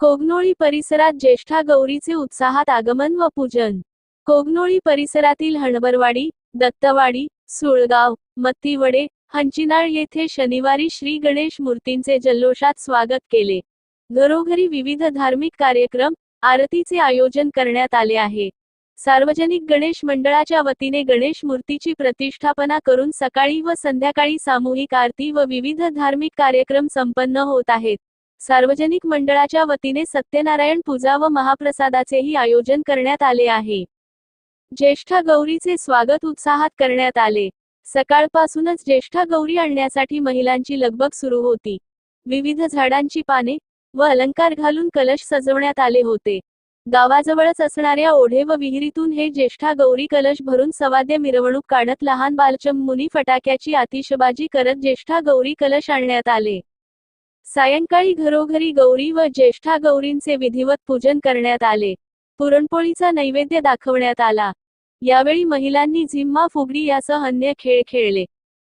कोगनोळी परिसरात ज्येष्ठा गौरीचे उत्साहात आगमन व पूजन. कोगनोळी परिसरातील हणबरवाडी दत्तवाडी सुळगाव मत्तीवडे हंचिनाळ येथे शनिवारी श्री गणेश मूर्तींचे जल्लोषात स्वागत केले. घरोघरी विविध धार्मिक कार्यक्रम आरतीचे आयोजन करण्यात आले आहे. सार्वजनिक गणेश मंडळाच्या वतीने गणेश मूर्तीची प्रतिष्ठापना करून सकाळी व संध्याकाळी सामूहिक आरती व विविध धार्मिक कार्यक्रम संपन्न होत आहेत. सार्वजनिक मंडळाच्या वतीने सत्यनारायण पूजा व महाप्रसादाचेही आयोजन करण्यात आले आहे. ज्येष्ठा गौरीचे स्वागत उत्साहात करण्यात आले. सकाळपासूनच ज्येष्ठा गौरी आणण्यासाठी महिलांची लगबग सुरू होती. विविध झाडांची पाने व अलंकार घालून कलश सजवण्यात आले होते. गावाजवळच असणाऱ्या ओढे व विहिरीतून हे ज्येष्ठा गौरी कलश भरून सवाद्य मिरवणूक काढत लहान बालचम मुनी फटाक्याची आतिषबाजी करत ज्येष्ठा गौरी कलश आणण्यात आले. सायंकाळी घरोघरी गौरी व ज्येष्ठा गौरींचे विधिवत पूजन करण्यात आले. पुरणपोळीचा नैवेद्य दाखवण्यात आला. यावेळी महिलांनी झिम्मा फुगडी यासह अन्य खेळ खेळले.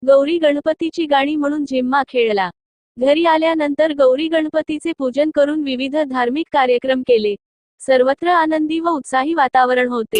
गौरी गणपतीची गाणी म्हणून झिम्मा खेळला. घरी आल्यानंतर गौरी गणपतीचे पूजन करून विविध धार्मिक कार्यक्रम केले. सर्वत्र आनंदी व उत्साही वातावरण होते.